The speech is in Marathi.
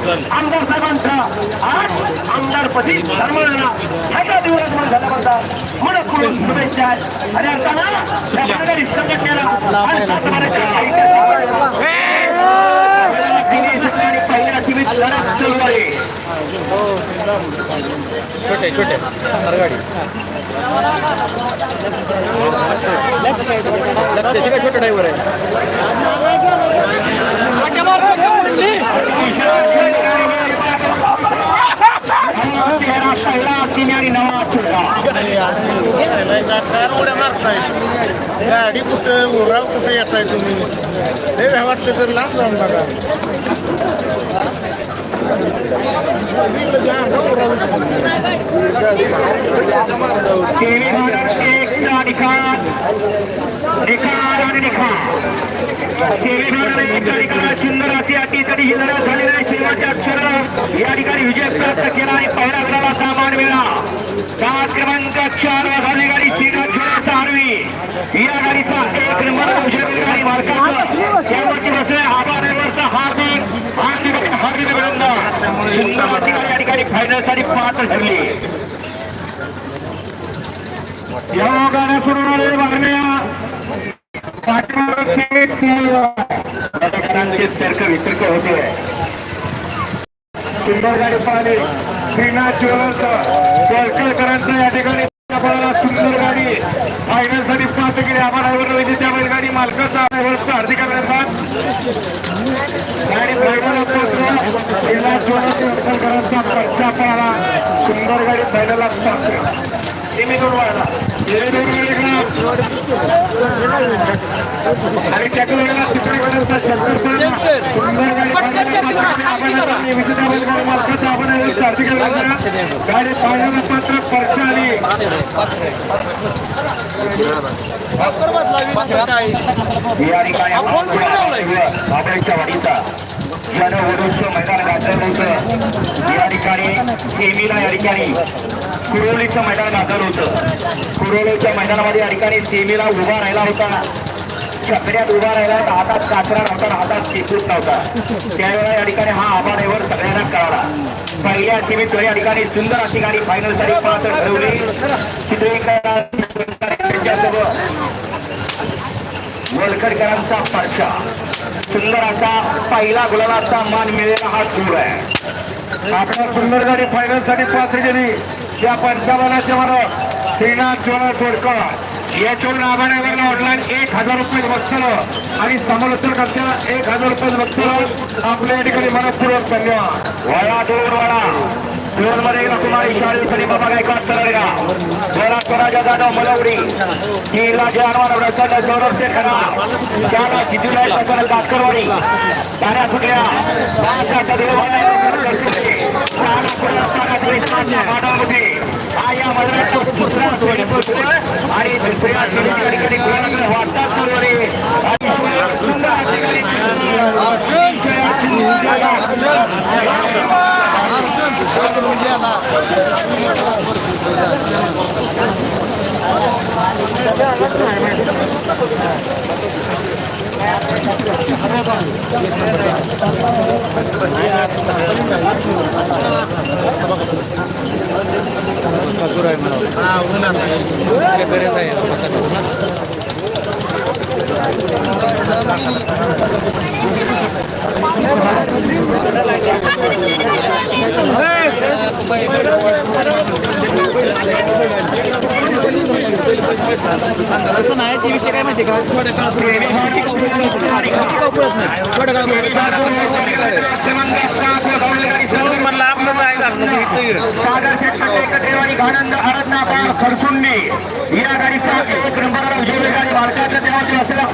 आमदार साहेबांचा आज आमदारपदी धर्मळा ह्याचा दिवस म्हणून झाल्याबद्दल मनपूर्वक शुभेच्छा. आणि असताना या संघटनेला आणि शासनाच्या साहित्याला पहिल्या टीव्हीत लढत सुरू आहे छोटे छोटे गाडी लक्ष ते काय छोटं ड्रायव्हर आहे. पहिला किनारी नवा कार उड्या मारताय गाडी कुठं उराव कुठे येताय तुम्ही? हे वाटतं तर लांब जाऊन बघा. सुंदर अशी अटी तरी ही लढत झाली नाही शेवटच्या क्षण या ठिकाणी विजय प्राप्त केला आणि पहिला गुलाला सामान मिळाला सात क्रमांक चार वाजवली गाडी श्रीनाथ झोळेचा आरवी. या गाडीचा एक नंबर उजेड गाडी मालकाचा. शेवटची बसले आबानेवरचा हार्दिक हार्दिक हार्दिक अभिनंदन. सुंदर अशी गाडी या ठिकाणी फायनलसाठी पात्र ठरली. या गाड्या सुरू आलेल्या बातम्या पाठीमागचे तर्क वितर्क होते सुंदर गाडी पाहिली. श्रीनाथ ज्वेलर्स कोळकरकरांचं या ठिकाणी सुंदर गाडी. फायनलसाठी पात्र केली आम्हाला विजेत्या बैलगाडी मालकाचा व्यवस्था हार्दिक अभिनंदन. गाडी फायनल श्रीनाथ ज्वेलर्स कोळकरकरांचा पर्चा पळाला. सुंदर गाडी फायनलला पात्र नेहमी दोन वाढला. आणि त्याच्या वेळेला तिकडे वेळेला शंकर बैलगाडी मालकाचा आपण गाडी पर्च आली. या ठिकाणी यानं मैदान गाजवलं होतं. या ठिकाणी सेमीला या ठिकाणी. कुरोलीचं मैदान गाजवलं होतं. कुरोलीच्या मैदानामध्ये या ठिकाणी सेमीला उभा राहिला होता. छकड्यात उभा राहिला होता हातात काचरा नव्हता हातात शेपूट नव्हता. त्यावेळेला या ठिकाणी हा आबा ड्रायव्हर सगळ्यांना कळाला. पहिल्या सीमेत या ठिकाणी सुंदर अशी फायनलसाठी पात्र ठरवली. चित्रीकरण वलकरकरांचा पर्चा. सुंदर असा पहिला गुलाबाचा मान मिळेला हा दूर आहे. आपल्या सुंदर गाडी फायनलसाठी पात्र गेली. या पंचावन्नाचे मला श्रीनाथ जोरा तोडकर याच्यावरून आबाण्यावरला ऑनलाईन एक हजार रुपये बघतो आणि समालोचन करताना एक हजार रुपये बघतो आपल्या या ठिकाणी मनपूर्वक धन्यवाद. वळा दोन वळा. दोन मध्ये कुमारी शाळी सरी बाबा गायकवाड सरळगा जोरा जाधव मलवडी किल्ला जानवर रचना गौरव से खरा. त्याला जिजुला सकर कातकरवाडी ताऱ्या फुटल्या. पाच गाडामध्ये हा या मंडळाचा दुसरा सोडीपोस्ट आणि दुसऱ्या ठिकाणी गुलाबाकडे वाटतात सुरू आहे आणि सुंदर अशी गाडी मजूर आहे म्हणा गरज आहे असं नाही ते विषय काय माहिती का? थोड्या काळात टिकाऊ पडत नाही. थोड्या काळात म्हणलं आपलं काय सागर शेतकरी एकत्रेवाडी घाणंद आरत्नापार खरसुंडी. या गाडीचा एक नंबर उजेड गाडी देवाची असलेला